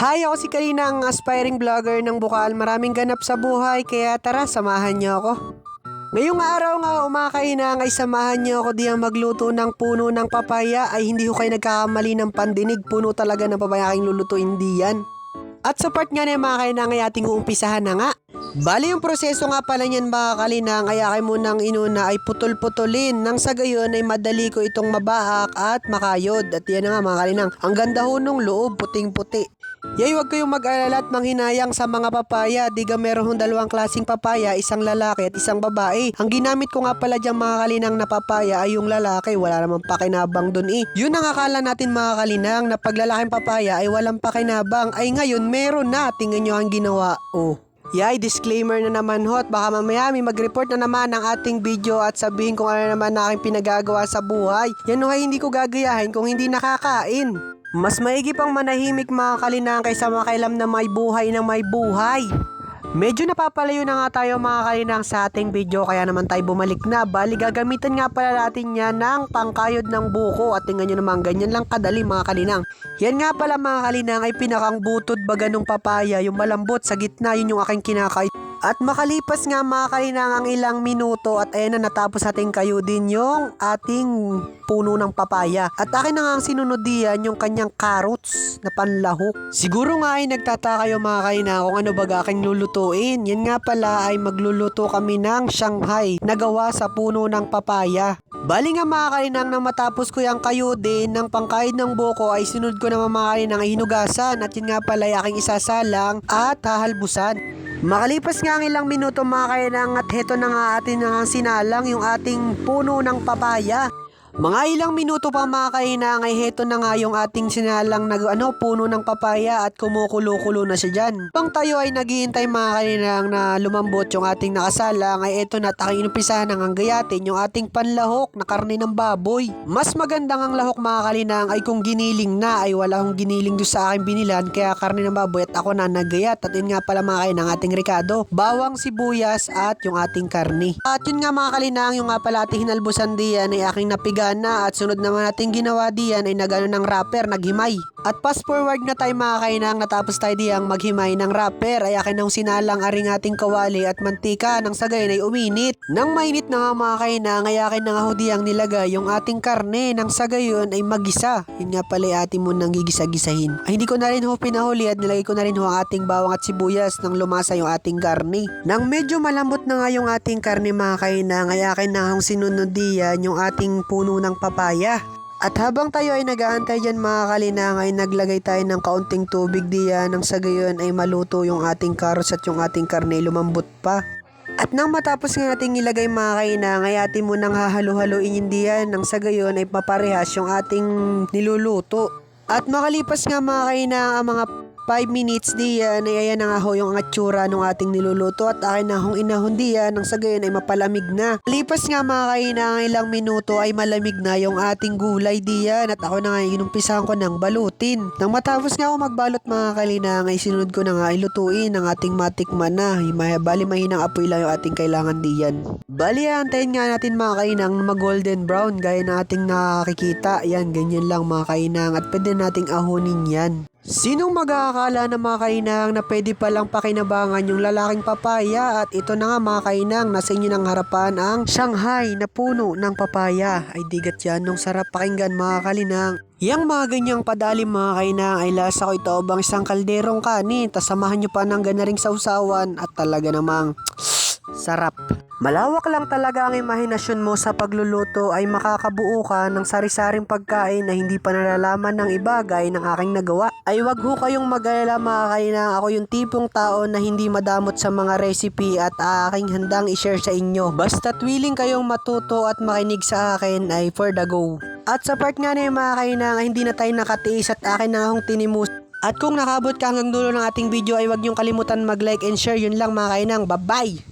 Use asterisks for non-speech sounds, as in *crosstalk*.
Hi, ako si Karina, ang aspiring vlogger ng Bukal. Maraming ganap sa buhay, kaya tara, samahan niyo ako. Ngayong araw nga, umakainang ay samahan niyo ako diyang magluto ng puno ng papaya ay hindi ko kayo nagkakamali ng pandinig. Puno talaga ng papaya aking lulutuin diyan. At sa part nga na mga kainang ay ating uumpisahan na nga. Bali yung proseso nga pala niyan mga kalinang ay akin munang inuna ay putol-putulin nang sa gayon ay madali ko itong mabaak at makayod. At yan na nga mga kalinang, ang ganda ho nung loob, puting-puti. Yay, wag kayong mag-alala at manghinayang sa mga papaya. Diga meron dalawang klasing papaya, isang lalaki at isang babae. Ang ginamit ko nga pala diyang mga kalinang na papaya ay yung lalaki. Wala namang pakinabang dun eh. Yun ang akala natin mga kalinang na pag lalaking papaya ay walang pakinabang. Ay ngayon meron na. Tingnan nyo ang ginawa. Oh. Yay, disclaimer na naman hot. Baka mamaya may mag-report na naman ng ating video at sabihin kung ano naman na aking pinagagawa sa buhay. Yan ho ay hindi ko gagayahin kung hindi nakakain. Mas maigi pang manahimik mga kalinang kaysa makailam na may buhay ng may buhay. Medyo napapalayo na nga tayo mga kalinang sa ating video kaya naman tayo bumalik na. Bali gagamitan nga pala natin yan ng pangkayod ng buko at tingnan nyo naman ganyan lang kadali mga kalinang. Yan nga pala mga kalinang ay pinakang butod baga ng papaya yung malambot sa gitna yun yung aking kinakay. At makalipas nga mga kalinang ang ilang minuto at ayan na natapos ating kayo din yung ating puno ng papaya. At akin na nga ang sinunod diyan yung kanyang carrots na panlahok. Siguro nga ay nagtataka kayo mga kalinang kung ano baga aking lulutuin. Yan nga pala ay magluluto kami ng Shanghai na gawa sa puno ng papaya. Bali nga mga kalinang na matapos ko yung kayo din ng pangkain ng buko ay sinunod ko naman mga kalinang ay hinugasan at yun nga pala ay aking isasalang at hahalbusan. Makalipas nga ang ilang minuto mga kainang at heto na nga atin nga sinalang yung ating puno ng papaya. Mga ilang minuto pa mga kainang ay heto na nga yung ating sinalang na ano, puno ng papaya at kumukulo-kulo na siya dyan. Pang tayo ay naghihintay mga kainang na lumambot yung ating nakasalang ay eto na inumpisahan ng ang gayatin yung ating panlahok na karne ng baboy. Mas magandang ang lahok mga kalinang ay kung giniling na ay wala akong giniling doon sa aking binilan kaya karne ng baboy at ako na naggayat at yun nga pala mga kalinang ating ricado. Bawang sibuyas at yung ating karne. At yun nga mga kalinang yung nga pala ating hinalbusan diyan ay aking napiga na at sunod naman nating ginawa diyan ay nagano ng wrapper, naghimay. At fast forward na tayo mga kainang natapos tayo diyang maghimay ng wrapper ay akin nang sinalang aring ating kawali at mantika nang sagay ay uminit. Nang mainit na nga mga kainang ay akin na nga ho diyang nilagay yung ating karne nang sagayon ay magisa. Yun nga pala ay ating mo nang gigisa-gisahin. Ay hindi ko na rin ho pinahuli at nilagay ko na rin ho ang ating bawang at sibuyas nang lumasa yung ating karne. Nang medyo malambot na nga yung ating karne mga kainang ay akin na hong sinunod diyan yung ating puno ng papaya. At habang tayo ay nag-aantay dyan mga kalinang ay naglagay tayo ng kaunting tubig diyan nang sa gayon ay maluto yung ating karos at yung ating karne lumambot pa. At nang matapos nga nating ilagay mga kainang ay atin mo nang hahalo-haloin yun diyan nang sa gayon ay paparehas yung ating niluluto. At makalipas nga mga kainang ang mga 5 minutes diyan ay ayan na nga ho yung atsura ng ating niluluto at akin na hong inahon diyan nang sa gayon ay mapalamig na. Lipas nga mga kainang ang ilang minuto ay malamig na yung ating gulay diyan at ako na nga inumpisahan ko ng balutin. Nang matapos nga ako magbalot mga kalinang ay sinunod ko na nga ilutuin ang ating matikman na. Himaya, bali mahinang apoy lang yung ating kailangan diyan. Bali antayin nga natin mga kainang na mag golden brown gaya ng ating nakakikita. Yan, ganyan lang mga kainang at pwede nating ahonin yan. Sinong mag-aakala na mga kainang na pwede palang pakinabangan yung lalaking papaya at ito na nga mga kainang nasa inyo ng harapan ang Shanghai na puno ng papaya. Ay digat yan nung sarap pakinggan mga kalinang. Yang mga ganyang padalim mga kainang ay lasa ko ito bang isang kalderong kanin tas samahan nyo pa ng ganaring sausawan at talaga namang *tsk* sarap. Malawak lang talaga ang imahinasyon mo sa pagluluto ay makakabuo ka ng sari-saring pagkain na hindi pa nalalaman ng iba gaya ng aking nagawa. Ay wag ho kayong mag-alala mga kainang ako yung tipong tao na hindi madamot sa mga recipe at aking handang i-share sa inyo. Basta't willing kayong matuto at makinig sa akin ay for the go. At sa part nga na yung mga kainang hindi na tayo nakatiis at akin na akong tinimus at kung nakabot ka hanggang dulo ng ating video ay wag niyong kalimutan mag-like and share. Yun lang mga kainang. Bye-bye!